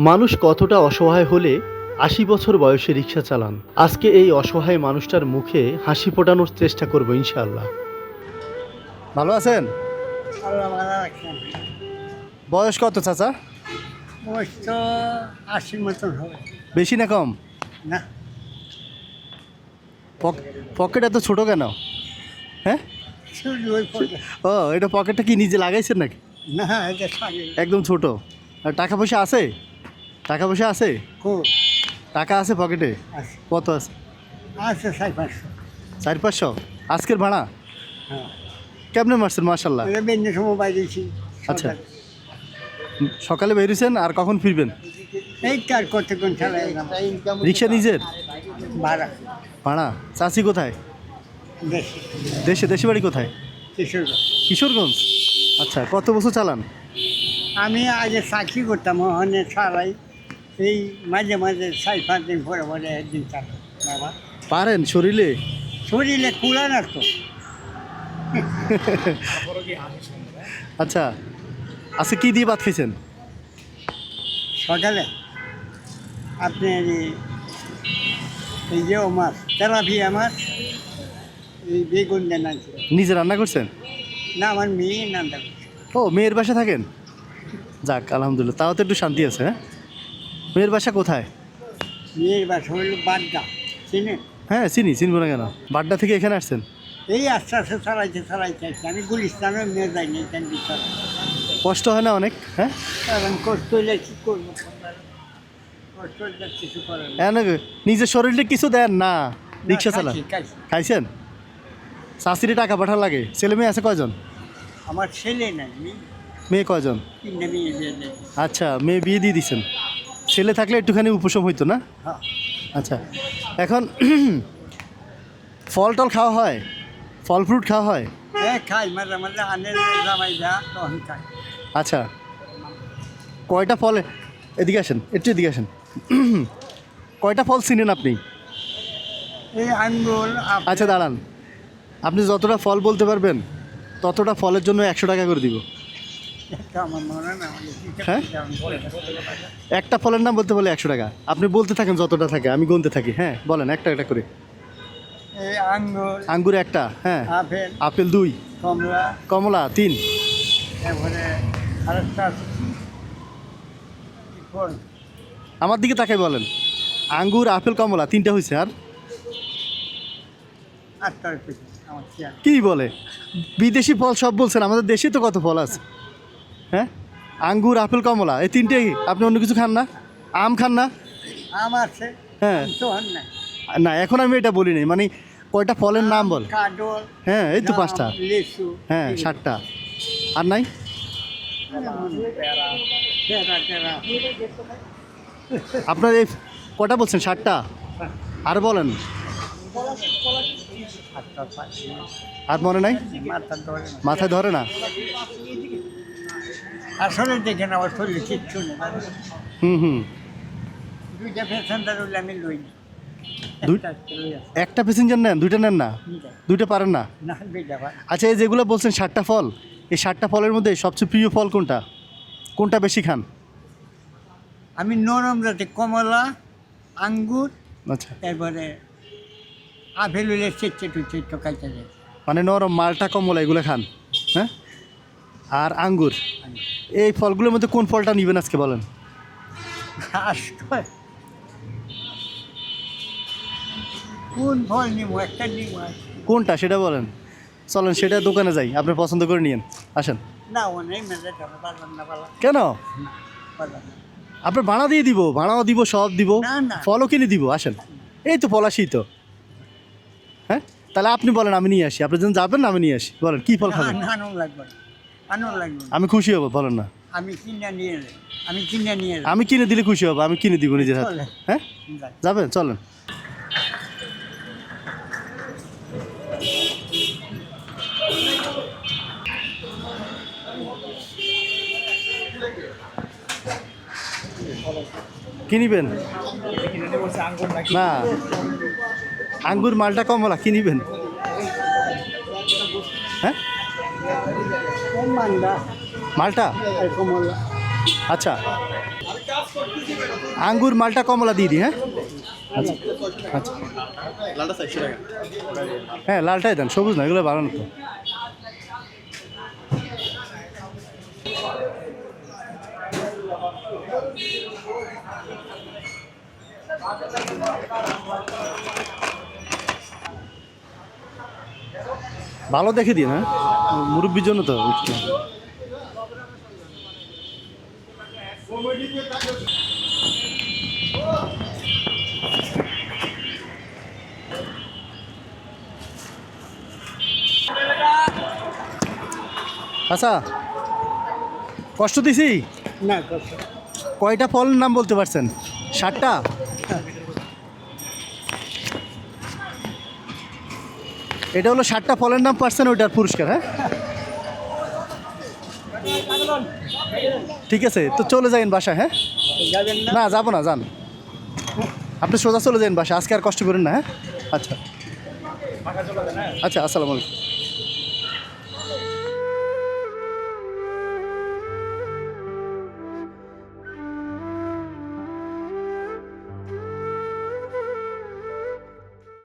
মানুষ কতটা অসহায় হলে আশি বছর বয়সে রিক্সা চালান। আজকে এই অসহায় মানুষটার মুখে হাসি ফোটানোর চেষ্টা করব ইনশাআল্লাহ। ভালো আছেন? বয়স কত চাচা? বয়স তো আশির মতন হবে। বেশি না কম? না। পক- পকেট এত ছোট কেন? হ্যাঁ। ও এটা পকেটটা কি নিজে লাগাইছেন নাকি? না একদম ছোট। আর টাকা পয়সা আছে? টাকা পয়সা আছে টাকা আছে পকেটে? কত আছে? আছে সাড়ে পাঁচশো। চার পাঁচশো? আজকের ভাড়া? হ্যাঁ। কেমনে মারছেন মার্শাল্লাহ সময় বাইরেছি। আচ্ছা। সকালে বেরিয়েছেন আর কখন ফিরবেন? এই কার কতক্ষণ রিক্সা নিজের? ভাড়া। ভাড়া? চাষি কোথায়? দেশে। দেশে? বাড়ি কোথায়? কিশোরগঞ্জ। কিশোরগঞ্জ? আচ্ছা কত বছর চালান? আমি আগে চাকরি করতাম ওখানে ছাড়াই এই মাঝে মাঝে চার পাঁচ দিন পরে পরে একদিন চালাই বাবা। পারেন শরীরে? শরীরে কুলা না তো। আচ্ছা আজকে কি দিয়ে ভাত খাইছেন? সকালে আপনি এই- যে মাছ তেলাপিয়া মাছ এই বেগুন দেন নিজে রান্না করছেন? না আমার মেয়ে নান্দা ও মেয়ের বাসা থাকেন? যাক আলহামদুলিল্লাহ তাও তো একটু শান্তি আছে হ্যাঁ? মেয়ের বাসা কোথায়? মেয়ের বাসা হইল বাড্ডা চিনে? হ্যাঁ চিনি চিনবো না কেন? বাড্ডা থেকে এখানে আসছেন? এই আস্তে আস্তে চালাইতে চালাইতে আসছে আমি গুলিস্তানের মেয়ে যাইনি এখান কষ্ট হয় না অনেক? হ্যাঁ? কারণ কষ্ট হইলে কী করব? নিজের শরীরে কিছু দেন না। রিক্সা চালান। খাইছি, খাইছি। খাইছেন? শাশুড়ি টাকা পাঠা লাগে। ছেলে মেয়ে আছে কয়জন? আমার ছেলে নাই মেয়ে। কয়জন? আচ্ছা মেয়ে বিয়ে দিয়ে দিছেন। ছেলে থাকলে একটুখানি উপশম হইতো না? হ্যাঁ। আচ্ছা এখন ফল টল খাওয়া হয়? ফল ফ্রুট খাওয়া হয়? হ্যাঁ আচ্ছা কয়টা ফল এদিকে আসেন একটু এদিকে আসেন। কয়টা ফল চিনেন আপনি? এই আচ্ছা দাঁড়ান। আপনি যতটা ফল বলতে পারবেন ততটা ফলের জন্য একশো টাকা করে দিব। হ্যাঁ? একটা ফলের নাম বলতে বলে একশো টাকা। আপনি বলতে থাকেন যতটা থাকে আমি গুনতে থাকি। হ্যাঁ বলেন একটা একটা করে। আঙ্গুর আঙ্গুর একটা হ্যাঁ। আপেল আপেল দুই কমলা কমলা তিন? আমার দিকে তাকাই বলেন। আঙ্গুর আপেল কমলা তিনটা হয়েছে আর? কি বলে? বিদেশি ফল সব বলছেন আমাদের দেশে তো কত ফল আছে। হ্যাঁ? আঙ্গুর আপেল কমলা এই তিনটেই আপনি অন্য কিছু খান না? আম খান না? আম আছে। হ্যাঁ। না এখন আমি এটা বলি নাই মানে কয়টা ফলের নাম বল? হ্যাঁ এই তো পাঁচটা। হ্যাঁ ষাটটা আর নাই? আপনার এই কটা বলছেন ষাটটা আর বলেন। আর মনে নাই? মাথা মাথায় ধরে না? আসলে দেখেন আমার শরীরে কিচ্ছু নেই হুম হুম। দুইটা পেশেন্টার হইলে আমি লই না। একটা। প্যাসেঞ্জার নেন দুইটা নেন না? দুইটা। পারেন না? আচ্ছা এই যেগুলো বলছেন ষাটটা ফল এই ষাটটা ফলের মধ্যে সবচেয়ে প্রিয় ফল কোনটা? কোনটা বেশি খান? আমি নরম জাতি কমলা আঙ্গুর আচ্ছা। এরপরে আপেল হইলে চেটে টু চেটে খাইতে যায় মানে নরম মালটা কমলা এগুলো খান হ্যাঁ? আর আঙ্গুর। এই ফলগুলোর মধ্যে কোন ফলটা নিবেন আজকে বলেন? কোন ফল নিব? একটা নিব কোনটা সেটা বলেন। চলেন সেটা দোকানে যাই আপনি পছন্দ করে নিয়েন। আসেন। না অনেক কেন? আপনার ভাড়া দিয়ে দিব ভাড়াও দিব সব দিব। ফলও কিনে দিব আসেন। এই তো পলাশি তো। হ্যাঁ? তাহলে আপনি বলেন আমি নিয়ে আসি। আপনি যখন যাবেন না আমি নিয়ে আসি। বলেন কী ফল খাবেন? লাগবে। আনন্দ লাগবে। আমি খুশি হব বলেন না। আমি কিনে নিয়ে আমি কিনে নিয়ে আমি কিনে দিলে খুশি হব আমি কিনে দিব নিজের হাতে। হ্যাঁ? যাবেন চলেন। কিনিবেন না। আঙ্গুর মালটা কমলা কি মালটা? আচ্ছা। আঙ্গুর মালটা কমলা দিয়ে দিই হ্যাঁ? আচ্ছা আচ্ছা। হ্যাঁ লালটাই দেন সবুজ না এগুলো বানানো তো। ভালো দেখে দিন হ্যাঁ? মুরব্বির জন্য তো। আচ্ছা কষ্ট দিছি? না কষ্ট। কয়টা ফলের নাম বলতে পারছেন? ষাটটা এটা হলো ষাটটা ফলের নাম পারছেন ওইটার পুরস্কার হ্যাঁ? ঠিক আছে, তো চলে যাইন বাসা হ্যাঁ? না, যাব না, যান। আপনি সোজা চলে যান বাসা আজকে আর কষ্ট করেন না হ্যাঁ? আচ্ছা। আচ্ছা আসসালামু আলাইকুম।